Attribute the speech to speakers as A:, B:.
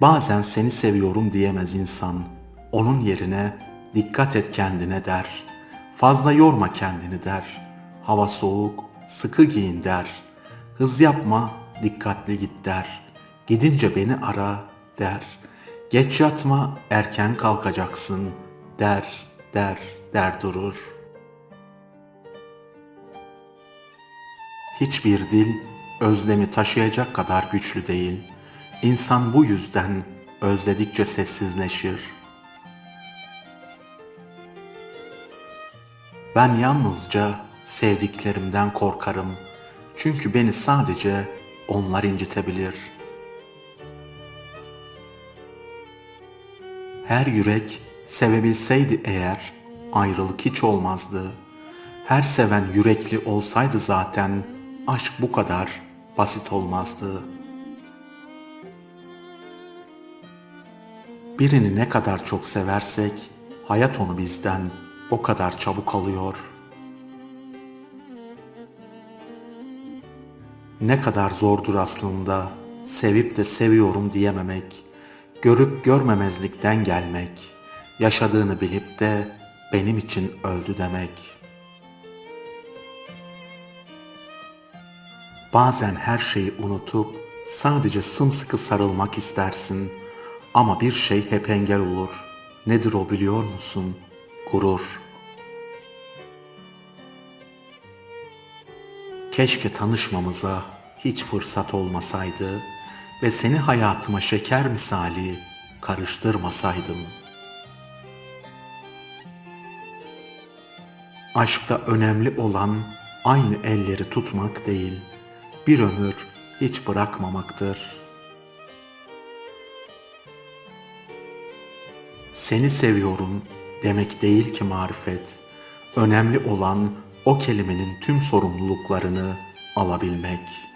A: Bazen seni seviyorum diyemez insan. Onun yerine dikkat et kendine der. Fazla yorma kendini der. Hava soğuk, sıkı giyin der. Hız yapma, dikkatli git der. Gidince beni ara der. Geç yatma, erken kalkacaksın der, der, der durur. Hiçbir dil özlemi taşıyacak kadar güçlü değil. İnsan bu yüzden özledikçe sessizleşir. Ben yalnızca sevdiklerimden korkarım. Çünkü beni sadece onlar incitebilir. Her yürek sevebilseydi eğer ayrılık hiç olmazdı. Her seven yürekli olsaydı zaten aşk bu kadar basit olmazdı. Birini ne kadar çok seversek hayat onu bizden o kadar çabuk alıyor. Ne kadar zordur aslında sevip de seviyorum diyememek, görüp görmemezlikten gelmek, yaşadığını bilip de benim için öldü demek.'' Bazen her şeyi unutup sadece sımsıkı sarılmak istersin. Ama bir şey hep engel olur. Nedir o biliyor musun? Gurur. Keşke tanışmamıza hiç fırsat olmasaydı ve seni hayatıma şeker misali karıştırmasaydım. Aşkta önemli olan aynı elleri tutmak değil, bir ömür hiç bırakmamaktır. Seni seviyorum demek değil ki marifet. Önemli olan o kelimenin tüm sorumluluklarını alabilmek.''